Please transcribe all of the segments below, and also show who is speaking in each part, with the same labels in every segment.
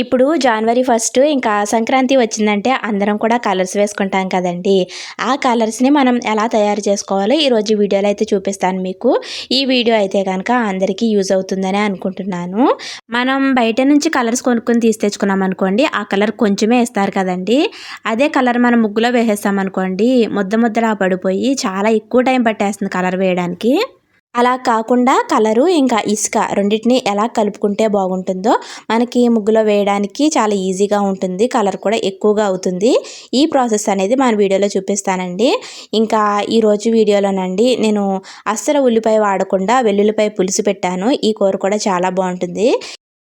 Speaker 1: ఇప్పుడు జనవరి ఫస్ట్ ఇంకా సంక్రాంతి వచ్చిందంటే అందరం కూడా కలర్స్ వేసుకుంటాం కదండి. ఆ కలర్స్ని మనం ఎలా తయారు చేసుకోవాలో ఈరోజు వీడియోలో అయితే చూపిస్తాను మీకు. ఈ వీడియో అయితే కనుక అందరికీ యూజ్ అవుతుందని అనుకుంటున్నాను. మనం బయట నుంచి కలర్స్ కొనుక్కొని తీసి తెచ్చుకున్నాం అనుకోండి ఆ కలర్ కొంచెమే వేస్తారు కదండి. అదే కలర్ మనం ముగ్గులో వేసేస్తాం అనుకోండి ముద్ద ముద్దలా పడిపోయి చాలా ఎక్కువ టైం పట్టేస్తుంది కలర్ వేయడానికి. అలా కాకుండా కలరు ఇంకా ఇసుక రెండింటిని ఎలా కలుపుకుంటే బాగుంటుందో మనకి ముగ్గులో వేయడానికి చాలా ఈజీగా ఉంటుంది. కలర్ కూడా ఎక్కువగా అవుతుంది. ఈ ప్రాసెస్ అనేది మన వీడియోలో చూపిస్తానండి. ఇంకా ఈరోజు వీడియోలోనండి నేను అస్సలు ఉల్లిపాయ వాడకుండా వెల్లుల్లిపాయ పులుసు పెట్టాను. ఈ కూర కూడా చాలా బాగుంటుంది.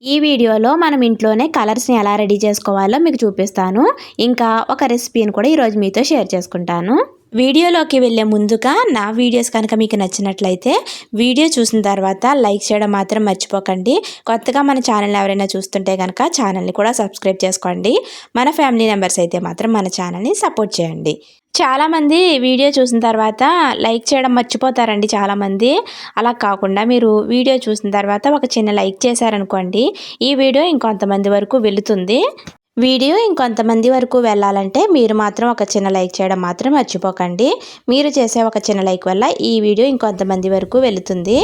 Speaker 1: ఈ వీడియోలో మనం ఇంట్లోనే కలర్స్ని ఎలా రెడీ చేసుకోవాలో మీకు చూపిస్తాను. ఇంకా ఒక రెసిపీని కూడా ఈరోజు మీతో షేర్ చేసుకుంటాను. వీడియోలోకి వెళ్ళే ముందుగా నా వీడియోస్ కనుక మీకు నచ్చినట్లయితే వీడియో చూసిన తర్వాత లైక్ చేయడం మాత్రం మర్చిపోకండి. కొత్తగా మన ఛానల్ ఎవరైనా చూస్తుంటే కనుక ఛానల్ని కూడా సబ్స్క్రైబ్ చేసుకోండి. మన ఫ్యామిలీ మెంబర్స్ అయితే మాత్రం మన ఛానల్ని సపోర్ట్ చేయండి. చాలామంది వీడియో చూసిన తర్వాత లైక్ చేయడం మర్చిపోతారండి చాలామంది. అలా కాకుండా మీరు వీడియో చూసిన తర్వాత ఒక చిన్న లైక్ చేశారనుకోండి ఈ వీడియో ఇంకొంతమంది వరకు వెళుతుంది. వీడియో ఇంకొంతమంది వరకు వెళ్ళాలంటే మీరు మాత్రం ఒక చిన్న లైక్ చేయడం మాత్రం మర్చిపోకండి. మీరు చేసే ఒక చిన్న లైక్ వల్ల ఈ వీడియో ఇంకొంతమంది వరకు వెళుతుంది.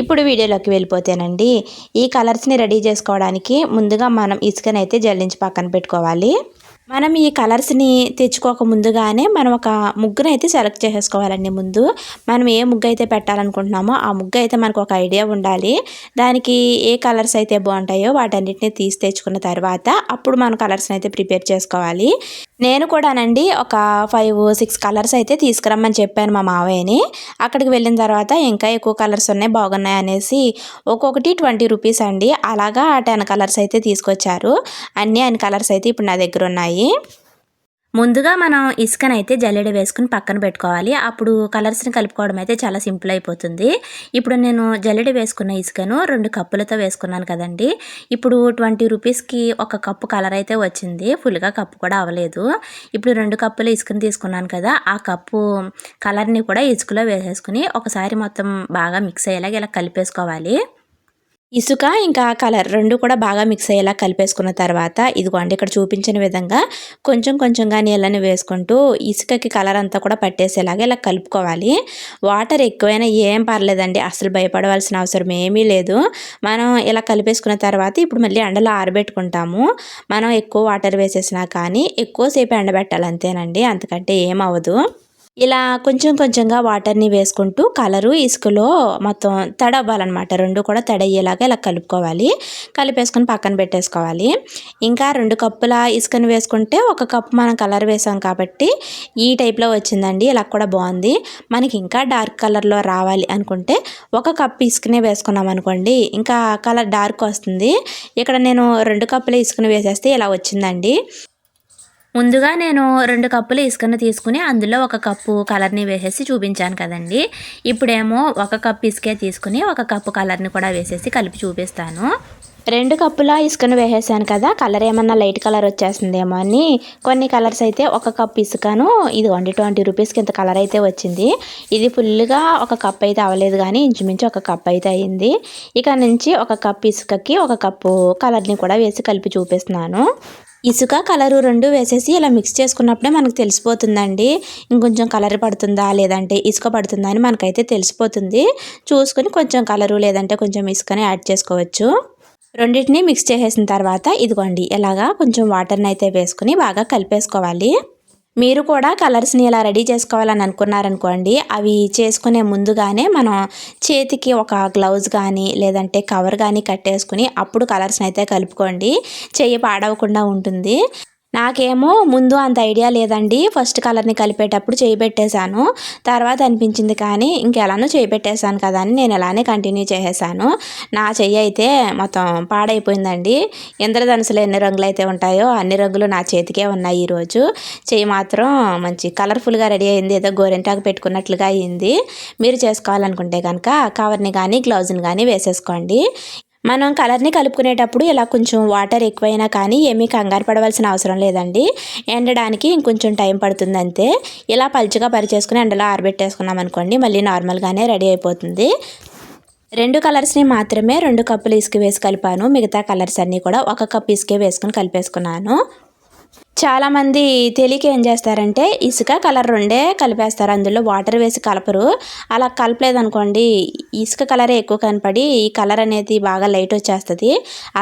Speaker 1: ఇప్పుడు వీడియోలోకి వెళ్ళిపోతేనండి ఈ కలర్స్ని రెడీ చేసుకోవడానికి ముందుగా మనం ఇసుకనైతే జల్లించి పక్కన పెట్టుకోవాలి. మనం ఈ కలర్స్ని తెచ్చుకోక ముందుగానే మనం ఒక ముగ్గును అయితే సెలెక్ట్ చేసేసుకోవాలండి ముందు. మనం ఏ ముగ్గు అయితే పెట్టాలనుకుంటున్నామో ఆ ముగ్గు అయితే మనకు ఒక ఐడియా ఉండాలి. దానికి ఏ కలర్స్ అయితే బాగుంటాయో వాటన్నిటిని తీసి తెచ్చుకున్న తర్వాత అప్పుడు మనం కలర్స్ని అయితే ప్రిపేర్ చేసుకోవాలి. నేను కూడానండి ఒక ఫైవ్ సిక్స్ కలర్స్ అయితే తీసుకురమ్మని చెప్పాను మా మావయ్యని. అక్కడికి వెళ్ళిన తర్వాత ఇంకా ఎక్కువ కలర్స్ ఉన్నాయి బాగున్నాయి అనేసి ఒక్కొక్కటి ట్వంటీ రూపీస్ అండి. అలాగా టెన్ కలర్స్ అయితే తీసుకొచ్చారు. అన్నీ అన్ని కలర్స్ అయితే ఇప్పుడు నా దగ్గర ఉన్నాయి. ముందుగా మనం ఇసుకనైతే జల్లెడ వేసుకుని పక్కన పెట్టుకోవాలి. అప్పుడు కలర్స్ని కలుపుకోవడం అయితే చాలా సింపుల్ అయిపోతుంది. ఇప్పుడు నేను జల్లెడ వేసుకున్న ఇసుకను రెండు కప్పులతో వేసుకున్నాను కదండి. ఇప్పుడు ట్వంటీ రూపీస్కి ఒక కప్పు కలర్ అయితే వచ్చింది. ఫుల్గా కప్పు కూడా అవ్వలేదు. ఇప్పుడు రెండు కప్పులు ఇసుకను తీసుకున్నాను కదా ఆ కప్పు కలర్ని కూడా ఇసుకలో వేసేసుకుని ఒకసారి మొత్తం బాగా మిక్స్ అయ్యేలాగా ఇలా కలిపేసుకోవాలి. ఇసుక ఇంకా కలర్ రెండు కూడా బాగా మిక్స్ అయ్యేలా కలిపేసుకున్న తర్వాత ఇదిగోండి ఇక్కడ చూపించిన విధంగా కొంచెం కొంచెంగా నీళ్ళని వేసుకుంటూ ఇసుకకి కలర్ అంతా కూడా పట్టేసేలాగా ఇలా కలుపుకోవాలి. వాటర్ ఎక్కువైనా ఏం పర్లేదండి అసలు భయపడవలసిన అవసరం ఏమీ లేదు. మనం ఇలా కలిపేసుకున్న తర్వాత ఇప్పుడు మళ్ళీ ఎండలో ఆరబెట్టుకుంటాము. మనం ఎక్కువ వాటర్ వేసేసినా కానీ ఎక్కువసేపు ఎండబెట్టాలి అంతేనండి అంతకంటే ఏం అవ్వదు. ఇలా కొంచెం కొంచెంగా వాటర్ని వేసుకుంటూ కలరు ఇసుకలో మొత్తం తడవ్వాలన్నమాట. రెండు కూడా తడయ్యేలాగా ఇలా కలుపుకోవాలి. కలిపేసుకొని పక్కన పెట్టేసుకోవాలి. ఇంకా రెండు కప్పుల ఇసుకని వేసుకుంటే ఒక కప్పు మనం కలర్ వేసాం కాబట్టి ఈ టైప్లో వచ్చిందండి. ఇలా కూడా బాగుంది. మనకి ఇంకా డార్క్ కలర్లో రావాలి అనుకుంటే ఒక కప్పు ఇసుకనే వేసుకున్నాం అనుకోండి. ఇంకా కలర్ డార్క్ వస్తుంది. ఇక్కడ నేను రెండు కప్పుల ఇసుకని వేసేస్తే ఇలా వచ్చిందండి. ముందుగా నేను రెండు కప్పులు ఇసుకను తీసుకుని అందులో ఒక కప్పు కలర్ని వేసేసి చూపించాను కదండి. ఇప్పుడేమో ఒక కప్పు ఇసుకే తీసుకుని ఒక కప్పు కలర్ని కూడా వేసేసి కలిపి చూపిస్తాను. రెండు కప్పుల ఇసుకను వేసేసాను కదా కలర్ ఏమన్నా లైట్ కలర్ వచ్చేస్తుందేమో అని. కొన్ని కలర్స్ అయితే ఒక కప్ ఇసుకను ఇదిగోండి ట్వంటీ రూపీస్కి ఇంత కలర్ అయితే వచ్చింది. ఇది ఫుల్గా ఒక కప్ అయితే అవ్వలేదు కానీ ఇంచుమించు ఒక కప్ అయితే అయ్యింది ఇక నుంచి ఒక కప్ ఇసుకకి ఒక కప్పు కలర్ని కూడా వేసి కలిపి చూపిస్తున్నాను. ఇసుక కలరు రెండు వేసేసి ఇలా మిక్స్ చేసుకున్నప్పుడే మనకు తెలిసిపోతుందండి. ఇంకొంచెం కలర్ పడుతుందా లేదంటే ఇసుక పడుతుందా అని మనకైతే తెలిసిపోతుంది. చూసుకొని కొంచెం కలరు లేదంటే కొంచెం ఇసుకని యాడ్ చేసుకోవచ్చు. రెండింటిని మిక్స్ చేసేసిన తర్వాత ఇదిగోండి ఇలాగా కొంచెం వాటర్ని అయితే వేసుకుని బాగా కలిపేసుకోవాలి. మీరు కూడా కలర్స్ని ఇలా రెడీ చేసుకోవాలని అనుకున్నారనుకోండి అవి చేసుకునే ముందుగానే మనం చేతికి ఒక గ్లౌజ్ కానీ లేదంటే కవర్ కానీ కట్టేసుకుని అప్పుడు కలర్స్ని అయితే కలుపుకోండి. చెయ్యి పాడవకుండా ఉంటుంది. నాకేమో ముందు అంత ఐడియా లేదండి. ఫస్ట్ కలర్ని కలిపేటప్పుడు చేయి పెట్టేశాను తర్వాత అనిపించింది కానీ ఇంకెలానో చేయి పెట్టేశాను కదా అని నేను ఎలానే కంటిన్యూ చేసేసాను నా చెయ్యి అయితే మొత్తం పాడైపోయిందండి. ఇంద్రధనుసులు ఎన్ని రంగులు అయితే ఉంటాయో అన్ని రంగులు నా చేతికే ఉన్నాయి ఈరోజు. చెయ్యి మాత్రం మంచి కలర్ఫుల్గా రెడీ అయింది. ఏదో గోరెంటాకు పెట్టుకున్నట్లుగా అయింది. మీరు చేసుకోవాలనుకుంటే కనుక కవర్ని కానీ గ్లౌజ్ని కానీ వేసేసుకోండి. మనం కలర్ని కలుపుకునేటప్పుడు ఇలా కొంచెం వాటర్ ఎక్కువైనా కానీ ఏమీ కంగారు పడవలసిన అవసరం లేదండి. ఎండడానికి ఇంకొంచెం టైం పడుతుంది అంతే ఇలా పలుచగా పరిచేసుకుని ఎండలో ఆరబెట్టేసుకున్నాం అనుకోండి మళ్ళీ నార్మల్గానే రెడీ అయిపోతుంది. రెండు కలర్స్ని మాత్రమే రెండు కప్పులు ఇసుక వేసి కలిపాను. మిగతా కలర్స్ అన్నీ కూడా ఒక కప్ ఇసుకే వేసుకుని కలిపేసుకున్నాను. చాలామంది తెలియక ఏం చేస్తారంటే ఇసుక కలర్ రెండే కలిపేస్తారు. అందులో వాటర్ వేసి కలపరు. అలా కలపలేదనుకోండి ఇసుక కలరే ఎక్కువ కనపడి ఈ కలర్ అనేది బాగా లైట్ వచ్చేస్తుంది.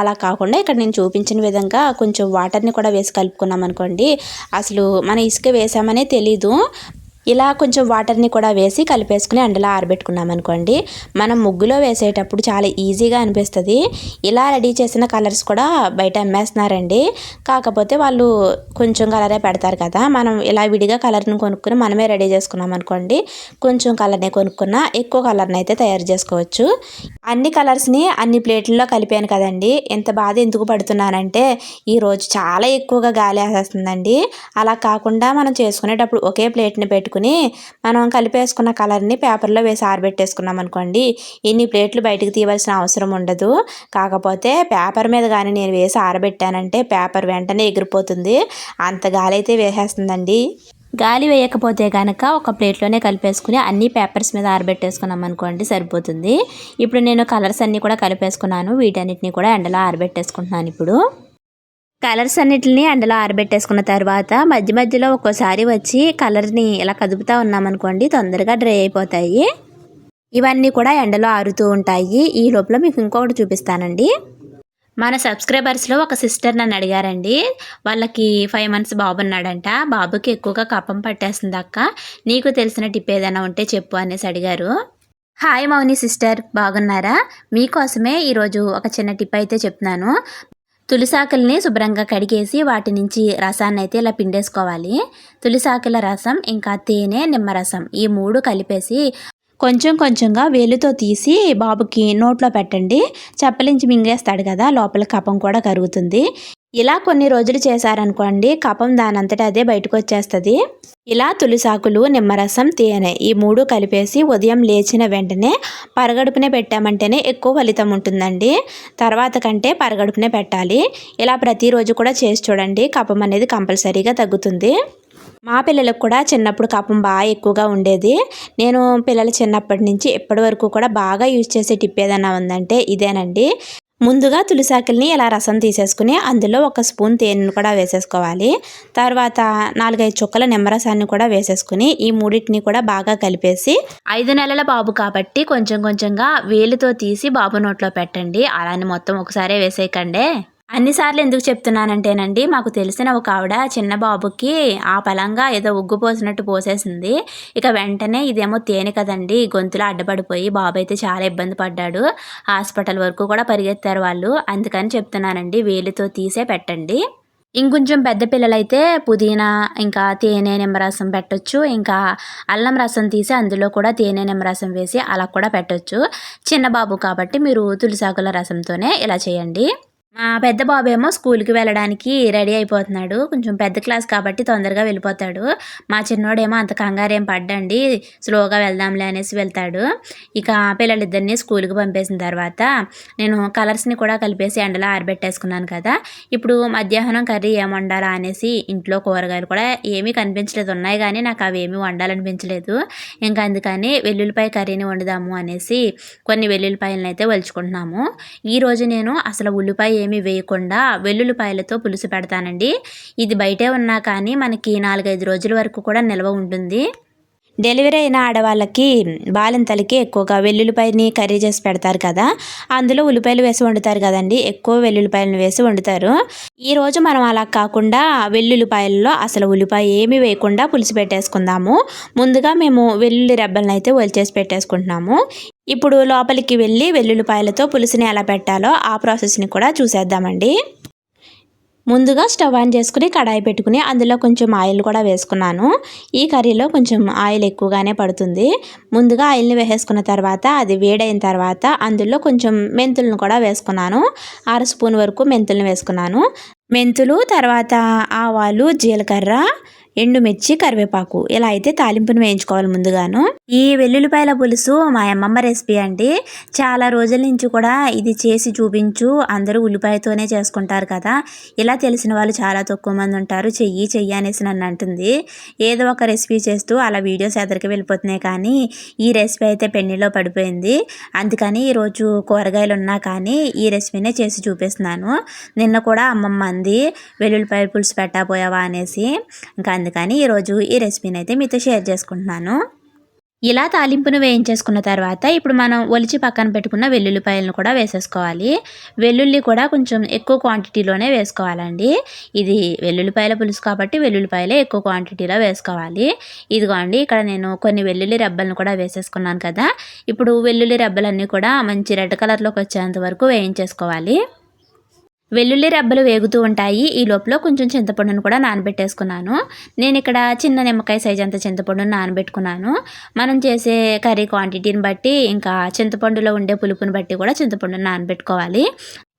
Speaker 1: అలా కాకుండా ఇక్కడ నేను చూపించిన విధంగా కొంచెం వాటర్ని కూడా వేసి కలుపుకున్నాం అనుకోండి అసలు మన ఇసుక వేసామనే తెలీదు. ఇలా కొంచెం వాటర్ని కూడా వేసి కలిపేసుకుని అండలా ఆరబెట్టుకున్నాం అనుకోండి. మనం ముగ్గులో వేసేటప్పుడు చాలా ఈజీగా అనిపిస్తుంది. ఇలా రెడీ చేసిన కలర్స్ కూడా బయట అమ్మేస్తున్నారండి. కాకపోతే వాళ్ళు కొంచెం కలరే పెడతారు కదా. మనం ఇలా విడిగా కలర్ని కొనుక్కుని మనమే రెడీ చేసుకున్నాం అనుకోండి. కొంచెం కలర్ని కొనుక్కున్నా ఎక్కువ కలర్ని అయితే తయారు చేసుకోవచ్చు. అన్ని కలర్స్ని అన్ని ప్లేట్లలో కలిపాను కదండి. ఎంత బాధ ఎందుకు పడుతున్నానంటే ఈరోజు చాలా ఎక్కువగా గాలి వేసేస్తుందండి. అలా కాకుండా మనం చేసుకునేటప్పుడు ఒకే ప్లేట్ని పెట్టుకుని పెట్టుకుని మనం కలిపేసుకున్న కలర్ని పేపర్లో వేసి ఆరబెట్టేసుకున్నాం అనుకోండి. ఇన్ని ప్లేట్లు బయటకు తీయవలసిన అవసరం ఉండదు. కాకపోతే పేపర్ మీద కానీ నేను వేసి ఆరబెట్టానంటే పేపర్ వెంటనే ఎగిరిపోతుంది. అంత గాలి అయితే వేసేస్తుందండి. గాలి వేయకపోతే కనుక ఒక ప్లేట్లోనే కలిపేసుకుని అన్ని పేపర్స్ మీద ఆరబెట్టేసుకున్నాం అనుకోండి సరిపోతుంది. ఇప్పుడు నేను కలర్స్ అన్నీ కూడా కలిపేసుకున్నాను. వీటన్నిటిని కూడా ఎండలో ఆరబెట్టేసుకుంటున్నాను ఇప్పుడు. కలర్స్ అన్నిటిని ఎండలో ఆరబెట్టేసుకున్న తర్వాత మధ్య మధ్యలో ఒక్కోసారి వచ్చి కలర్ని ఇలా కదుపుతూ ఉన్నామనుకోండి తొందరగా డ్రై అయిపోతాయి. ఇవన్నీ కూడా ఎండలో ఆరుతూ ఉంటాయి. ఈ లోపల మీకు ఇంకొకటి చూపిస్తానండి. మన సబ్స్క్రైబర్స్లో ఒక సిస్టర్ నన్ను అడిగారండి వాళ్ళకి ఫైవ్ మంత్స్ బాబు ఉన్నాడంట బాబుకి ఎక్కువగా కప్పం పట్టేస్తుంది అక్క నీకు తెలిసిన టిప్ ఏదైనా ఉంటే చెప్పు అనేసి అడిగారు. హాయ్ మౌని సిస్టర్ బాగున్నారా? మీకోసమే ఈరోజు ఒక చిన్న టిప్ అయితే చెప్తున్నాను. తులిసాకుల్ని శుభ్రంగా కడిగేసి వాటి నుంచి రసాన్ని అయితే ఇలా పిండేసుకోవాలి. తులిసాకుల రసం ఇంకా తేనె నిమ్మరసం ఈ మూడు కలిపేసి కొంచెం కొంచెంగా వేలుతో తీసి బాబుకి నోట్లో పెట్టండి. చప్పలించి మింగేస్తాడు కదా లోపల కపం కూడా కరుగుతుంది. ఇలా కొన్ని రోజులు చేశారనుకోండి కపం దానంతటా అదే బయటకు వచ్చేస్తుంది ఇలా తులిసాకులు నిమ్మరసం తేనె ఈ మూడు కలిపేసి ఉదయం లేచిన వెంటనే పరగడుపునే పెట్టామంటేనే ఎక్కువ ఫలితం ఉంటుందండి. తర్వాత కంటే పరగడుపునే పెట్టాలి. ఇలా ప్రతిరోజు కూడా చేసి చూడండి కపం అనేది కంపల్సరీగా తగ్గుతుంది. మా పిల్లలకు కూడా చిన్నప్పుడు కపం బాగా ఎక్కువగా ఉండేది. నేను పిల్లలు చిన్నప్పటి నుంచి ఇప్పటి వరకు కూడా బాగా యూజ్ చేసే టిప్ ఏదైనా ఉందంటే ఇదేనండి. ముందుగా తులసాకుల్ని ఇలా రసం తీసేసుకుని అందులో ఒక స్పూన్ తేనెను కూడా వేసేసుకోవాలి. తర్వాత నాలుగైదు చుక్కల నిమ్మరసాన్ని కూడా వేసేసుకుని ఈ మూడింటిని కూడా బాగా కలిపేసి ఐదు నెలల బాబు కాబట్టి కొంచెం కొంచెంగా వేలుతో తీసి బాబు నోట్లో పెట్టండి. అలానే మొత్తం ఒకసారే వేసేయకండి. అన్నిసార్లు ఎందుకు చెప్తున్నానంటేనండి మాకు తెలిసిన ఒక ఆవిడ చిన్న బాబుకి ఆ పలంగా ఏదో ఉగ్గు పోసినట్టు పోసేసింది. ఇక వెంటనే ఇదేమో తేనె కదండి గొంతులో అడ్డపడిపోయి బాబు అయితే చాలా ఇబ్బంది పడ్డాడు. హాస్పిటల్ వరకు కూడా పరిగెత్తారు వాళ్ళు. అందుకని చెప్తున్నానండి వేలితో తీసే పెట్టండి. ఇంకొంచెం పెద్ద పిల్లలైతే పుదీనా ఇంకా తేనె నిమ్మరసం పెట్టొచ్చు. ఇంకా అల్లం రసం తీసి అందులో కూడా తేనె నిమ్మరసం వేసి అలా కూడా పెట్టొచ్చు. చిన్న బాబు కాబట్టి మీరు తులసాకుల రసంతోనే ఇలా చేయండి. మా పెద్ద బాబు ఏమో స్కూల్కి వెళ్ళడానికి రెడీ అయిపోతున్నాడు. కొంచెం పెద్ద క్లాస్ కాబట్టి తొందరగా వెళ్ళిపోతాడు. మా చిన్నోడేమో అంత కంగారేం పడ్డండి స్లోగా వెళ్దాంలే అనేసి వెళ్తాడు. ఇక పిల్లలిద్దరిని స్కూల్కి పంపేసిన తర్వాత నేను కలర్స్ని కూడా కలిపేసి ఎండలో ఆరబెట్టేసుకున్నాను కదా. ఇప్పుడు మధ్యాహ్నం కర్రీ ఏం వండాలా అనేసి ఇంట్లో కూరగాయలు కూడా ఏమీ కనిపించలేదు. ఉన్నాయి కానీ నాకు అవి ఏమీ వండాలనిపించలేదు. ఇంకా అందుకని వెల్లుల్లిపాయ కర్రీని వండుదాము అనేసి కొన్ని వెల్లుల్లిపాయలను అయితే వలుచుకుంటున్నాము ఈరోజు నేను అసలు ఉల్లిపాయ ఏమీ వేయకుండా వెల్లుల్లిపాయలతో పులుసు పెడతానండి. ఇది బయటే ఉన్నా కానీ మనకి నాలుగైదు రోజుల వరకు కూడా నిల్వ ఉంటుంది. డెలివరీ అయిన ఆడవాళ్ళకి బాలింతలకి ఎక్కువగా వెల్లుల్లిపాయని కర్రీ చేసి పెడతారు కదా. అందులో ఉల్లిపాయలు వేసి వండుతారు కదండి. ఎక్కువ వెల్లుల్లిపాయలను వేసి వండుతారు. ఈరోజు మనం అలా కాకుండా వెల్లుల్లిపాయల్లో అసలు ఉల్లిపాయ ఏమీ వేయకుండా పులుసు పెట్టేసుకుందాము. ముందుగా మేము వెల్లుల్లి రెబ్బలను అయితే ఒలిచేసి పెట్టేసుకుంటున్నాము. ఇప్పుడు లోపలికి వెళ్ళి వెల్లుల్లిపాయలతో పులుసుని ఎలా పెట్టాలో ఆ ప్రాసెస్ని కూడా చూసేద్దామండి. ముందుగా స్టవ్ ఆన్ చేసుకుని కడాయి పెట్టుకుని అందులో కొంచెం ఆయిల్ కూడా వేసుకున్నాను. ఈ కర్రీలో కొంచెం ఆయిల్ ఎక్కువగానే పడుతుంది. ముందుగా ఆయిల్ని వేసేసుకున్న తర్వాత అది వేడైన తర్వాత అందులో కొంచెం మెంతులను కూడా వేసుకున్నాను. అర స్పూన్ వరకు మెంతులను వేసుకున్నాను. మెంతులు తర్వాత ఆవాలు జీలకర్ర ఎండుమిర్చి కరివేపాకు ఇలా అయితే తాలింపును వేయించుకోవాలి ముందుగాను. ఈ వెల్లుల్లిపాయల పులుసు మా అమ్మమ్మ రెసిపీ అండి. చాలా రోజుల నుంచి కూడా ఇది చేసి చూపించు అందరూ ఉల్లిపాయతోనే చేసుకుంటారు కదా. ఇలా తెలిసిన వాళ్ళు చాలా తక్కువ మంది ఉంటారు చెయ్యి చెయ్యి అనేసి నన్ను అంటుంది. ఏదో ఒక రెసిపీ చేస్తూ అలా వీడియోస్ ఎదరికి వెళ్ళిపోతున్నాయి కానీ ఈ రెసిపీ అయితే పెన్నీలో పడిపోయింది. అందుకని ఈరోజు కూరగాయలు ఉన్నా కానీ ఈ రెసిపీనే చేసి చూపిస్తున్నాను. నిన్న కూడా అమ్మమ్మ అంది వెల్లుల్లిపాయ పులుసు పెట్టకపోయావా అనేసి. ఇంకా అందుకని ఈరోజు ఈ రెసిపీని అయితే మీతో షేర్ చేసుకుంటున్నాను. ఇలా తాలింపును వేయించేసుకున్న తర్వాత ఇప్పుడు మనం ఒలిచి పక్కన పెట్టుకున్న వెల్లుల్లిపాయలను కూడా వేసేసుకోవాలి. వెల్లుల్లి కూడా కొంచెం ఎక్కువ క్వాంటిటీలోనే వేసుకోవాలండి. ఇది వెల్లుల్లిపాయల పులుసు కాబట్టి వెల్లుల్లిపాయలే ఎక్కువ క్వాంటిటీలో వేసుకోవాలి. ఇదిగోండి ఇక్కడ నేను కొన్ని వెల్లుల్లి రెబ్బలను కూడా వేసేసుకున్నాను కదా. ఇప్పుడు వెల్లుల్లి రెబ్బలన్నీ కూడా మంచి రెడ్ కలర్లోకి వచ్చేంత వరకు వేయించేసుకోవాలి. వెల్లుల్లి రెబ్బలు వేగుతూ ఉంటాయి. ఈ లోపల కొంచెం చింతపండును కూడా నానబెట్టేసుకున్నాను. నేను ఇక్కడ చిన్న నిమ్మకాయ సైజ్ అంత చింతపండును నానబెట్టుకున్నాను. మనం చేసే కర్రీ క్వాంటిటీని బట్టి ఇంకా చింతపండులో ఉండే పులుపుని బట్టి కూడా చింతపండును నానబెట్టుకోవాలి.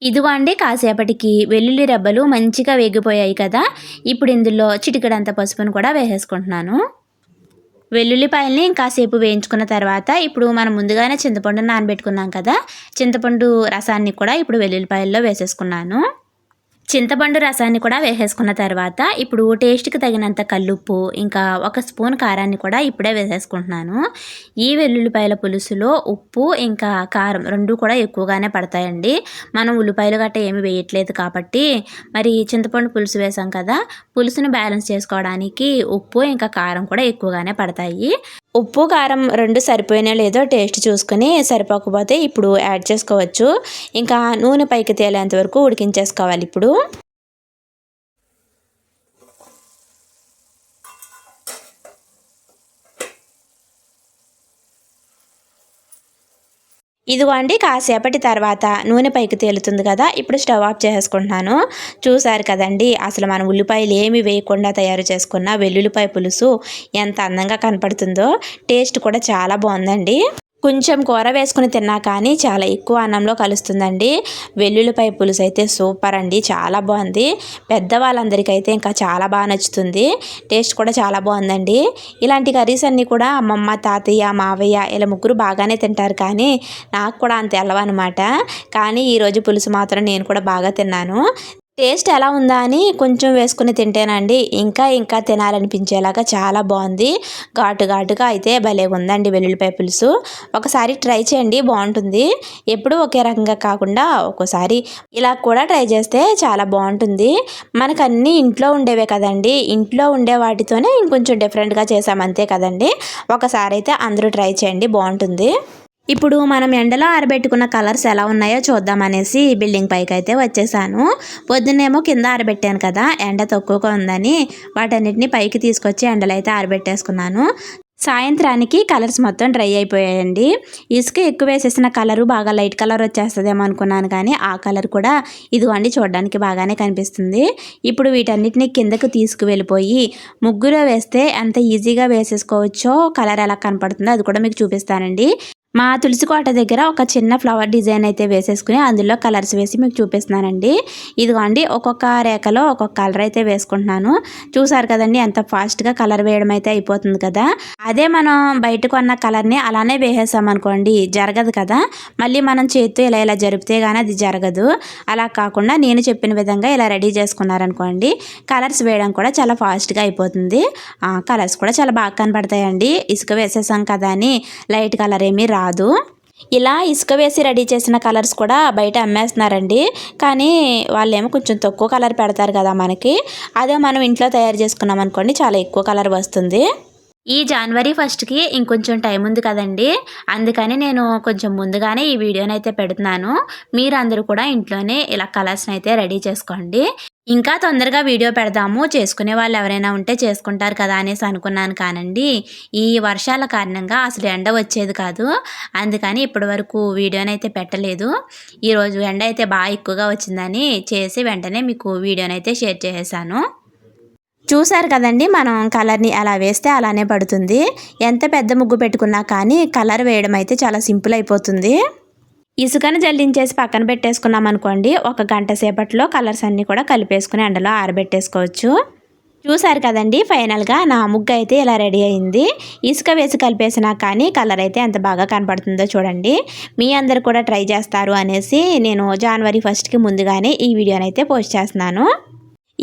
Speaker 1: ఇదిగో అండి కాసేపటికి వెల్లుల్లి రెబ్బలు మంచిగా వేగిపోయాయి కదా. ఇప్పుడు ఇందులో చిటికడంత పసుపును కూడా వేసేసుకుంటున్నాను. వెల్లుల్లిపాయల్ని ఇంకాసేపు వేయించుకున్న తర్వాత ఇప్పుడు మనం ముందుగానే చింతపండు నానబెట్టుకున్నాం కదా. చింతపండు రసాన్ని కూడా ఇప్పుడు వెల్లుల్లిపాయల్లో వేసేసుకున్నాను. చింతపండు రసాన్ని కూడా వేసేసుకున్న తర్వాత ఇప్పుడు టేస్ట్కి తగినంత కల్లుప్పు ఇంకా ఒక స్పూన్ కారాన్ని కూడా ఇప్పుడే వేసేసుకుంటున్నాను. ఈ వెల్లుల్లిపాయల పులుసులో ఉప్పు ఇంకా కారం రెండు కూడా ఎక్కువగానే పడతాయండి. మనం ఉల్లిపాయలు గట్ట ఏమి వేయట్లేదు కాబట్టి. మరి చింతపండు పులుసు వేసాం కదా పులుసును బ్యాలెన్స్ చేసుకోవడానికి ఉప్పు ఇంకా కారం కూడా ఎక్కువగానే పడతాయి. ఉప్పు కారం రెండు సరిపోయినా లేదో టేస్ట్ చూసుకొని సరిపోకపోతే ఇప్పుడు యాడ్ చేసుకోవచ్చు. ఇంకా నూనె పైకి తేలేంత వరకు ఉడికించేసుకోవాలి ఇప్పుడు. ఇదిగోండి కాసేపటి తర్వాత నూనె పైకి తేలుతుంది కదా ఇప్పుడు స్టవ్ ఆఫ్ చేసుకుంటున్నాను చూసారు కదండి అసలు మనం ఉల్లిపాయలు ఏమి వేయకుండా తయారు చేసుకున్న వెల్లుల్లిపాయ పులుసు ఎంత అందంగా కనపడుతుందో టేస్ట్ కూడా చాలా బాగుందండి. కొంచెం కూర వేసుకుని తిన్నా కానీ చాలా ఎక్కువ అన్నంలో కలుస్తుందండి. వెల్లుల్లిపాయ పులుసు అయితే సూపర్ అండి. చాలా బాగుంది. పెద్దవాళ్ళందరికీ అయితే ఇంకా చాలా బాగా నచ్చుతుంది. టేస్ట్ కూడా చాలా బాగుందండి. ఇలాంటి కర్రీస్ అన్నీ కూడా అమ్మమ్మ తాతయ్య మావయ్య ఇలా ముగ్గురు బాగానే తింటారు కానీ నాకు కూడా అంత అనమాట కానీ ఈరోజు పులుసు మాత్రం నేను కూడా బాగా తిన్నాను. టేస్ట్ ఎలా ఉందా అని కొంచెం వేసుకుని తింటేనండి ఇంకా ఇంకా తినాలనిపించేలాగా చాలా బాగుంది. ఘాటు ఘాటుగా అయితే భలే ఉందండి వెల్లుల్లిపాయ పులుసు. ఒకసారి ట్రై చేయండి బాగుంటుంది. ఎప్పుడు ఒకే రకంగా కాకుండా ఒక్కోసారి ఇలా కూడా ట్రై చేస్తే చాలా బాగుంటుంది. మనకు అన్నీ ఇంట్లో ఉండేవే కదండి. ఇంట్లో ఉండే వాటితోనే ఇంకొంచెం డిఫరెంట్గా చేసామంతే కదండి. ఒకసారి అయితే అందరూ ట్రై చేయండి బాగుంటుంది. ఇప్పుడు మనం ఎండలో ఆరబెట్టుకున్న కలర్స్ ఎలా ఉన్నాయో చూద్దామనేసి బిల్డింగ్ పైకి అయితే వచ్చేసాను. పొద్దున్నేమో కింద ఆరబెట్టాను కదా ఎండ తక్కువగా ఉందని వాటన్నిటిని పైకి తీసుకొచ్చి ఎండలో అయితే ఆరబెట్టేసుకున్నాను. సాయంత్రానికి కలర్స్ మొత్తం డ్రై అయిపోయాయండి. ఇసుక ఎక్కువ వేసేసిన కలరు బాగా లైట్ కలర్ వచ్చేస్తుందేమో అనుకున్నాను కానీ ఆ కలర్ కూడా ఇదిగోండి చూడడానికి బాగానే కనిపిస్తుంది. ఇప్పుడు వీటన్నిటిని కిందకు తీసుకువెళ్ళిపోయి ముగ్గులో వేస్తే ఎంత ఈజీగా వేసేసుకోవచ్చో కలర్ ఎలా కనపడుతుందో అది కూడా మీకు చూపిస్తానండి. మా తులసి కోట దగ్గర ఒక చిన్న ఫ్లవర్ డిజైన్ అయితే వేసేసుకుని అందులో కలర్స్ వేసి మీకు చూపిస్తున్నానండి. ఇదిగోండి ఒక్కొక్క రేఖలో ఒక్కొక్క కలర్ అయితే వేసుకుంటున్నాను. చూసారు కదండి ఎంత ఫాస్ట్గా కలర్ వేయడం అయితే అయిపోతుంది కదా. అదే మనం బయట కొన్న కలర్ని అలానే వేసేసాం అనుకోండి జరగదు కదా. మళ్ళీ మనం చేతితో ఇలా ఇలా జరిపితే కానీ అది జరగదు. అలా కాకుండా నేను చెప్పిన విధంగా ఇలా రెడీ చేసుకున్నారనుకోండి కలర్స్ వేయడం కూడా చాలా ఫాస్ట్గా అయిపోతుంది. కలర్స్ కూడా చాలా బాగా కనపడతాయండి ఇసుక వేసేసాం కదా అని లైట్ కలర్ ఏమీ రా కాదు. ఇలా ఇసుక వేసి రెడీ చేసిన కలర్స్ కూడా బయట అమ్మేస్తున్నారండి. కానీ వాళ్ళేమో కొంచెం తక్కువ కలర్ పెడతారు కదా మనకి. అదే మనం ఇంట్లో తయారు చేసుకున్నాం అనుకోండి చాలా ఎక్కువ కలర్ వస్తుంది. ఈ జనవరి ఫస్ట్కి ఇంకొంచెం టైం ఉంది కదండి. అందుకని నేను కొంచెం ముందుగానే ఈ వీడియోని అయితే పెడుతున్నాను. మీరందరూ కూడా ఇంట్లోనే ఇలా కలర్స్ని అయితే రెడీ చేసుకోండి. ఇంకా తొందరగా వీడియో పెడదాము. చేసుకునే వాళ్ళు ఎవరైనా ఉంటే చేసుకుంటారు కదా అనేసి అనుకున్నాను కానండి. ఈ వర్షాల కారణంగా అసలు ఎండ వచ్చేది కాదు. అందుకని ఇప్పటి వరకు వీడియోనైతే పెట్టలేదు. ఈరోజు ఎండ అయితే బాగా ఎక్కువగా వచ్చిందని చేసి వెంటనే మీకు వీడియోనైతే షేర్ చేసేసాను. చూసారు కదండి మనం కలర్ని అలా వేస్తే అలానే పడుతుంది. ఎంత పెద్ద ముగ్గు పెట్టుకున్నా కానీ కలర్ వేయడం అయితే చాలా సింపుల్ అయిపోతుంది. ఇసుకను జల్లించేసి పక్కన పెట్టేసుకున్నాం అనుకోండి ఒక గంట సేపట్లో కలర్స్ అన్నీ కూడా కలిపేసుకుని ఎండలో ఆరబెట్టేసుకోవచ్చు. చూసారు కదండి ఫైనల్గా నా ముగ్గు అయితే ఇలా రెడీ అయింది. ఇసుక వేసి కలిపేసినా కానీ కలర్ అయితే ఎంత బాగా కనపడుతుందో చూడండి. మీ అందరు కూడా ట్రై చేస్తారు అనేసి నేను జనవరి ఫస్ట్కి ముందుగానే ఈ వీడియోని అయితే పోస్ట్ చేస్తున్నాను.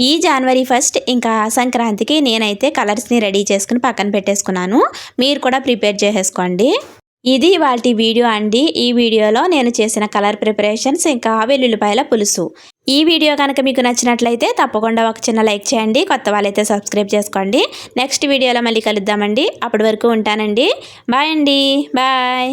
Speaker 1: ఈ జనవరి ఫస్ట్ ఇంకా సంక్రాంతికి నేనైతే కలర్స్ని రెడీ చేసుకుని పక్కన పెట్టేసుకున్నాను. మీరు కూడా ప్రిపేర్ చేసేసుకోండి. ఇది వాటి వీడియో అండి. ఈ వీడియోలో నేను చేసిన కలర్ ప్రిపరేషన్స్ ఇంకా వెల్లుల్లిపాయల పులుసు. ఈ వీడియో కనుక మీకు నచ్చినట్లయితే తప్పకుండా ఒక చిన్న లైక్ చేయండి. కొత్త వాళ్ళైతే సబ్స్క్రైబ్ చేసుకోండి. నెక్స్ట్ వీడియోలో మళ్ళీ కలుద్దామండి. అప్పటి వరకు ఉంటానండి. బాయ్ అండి. బాయ్.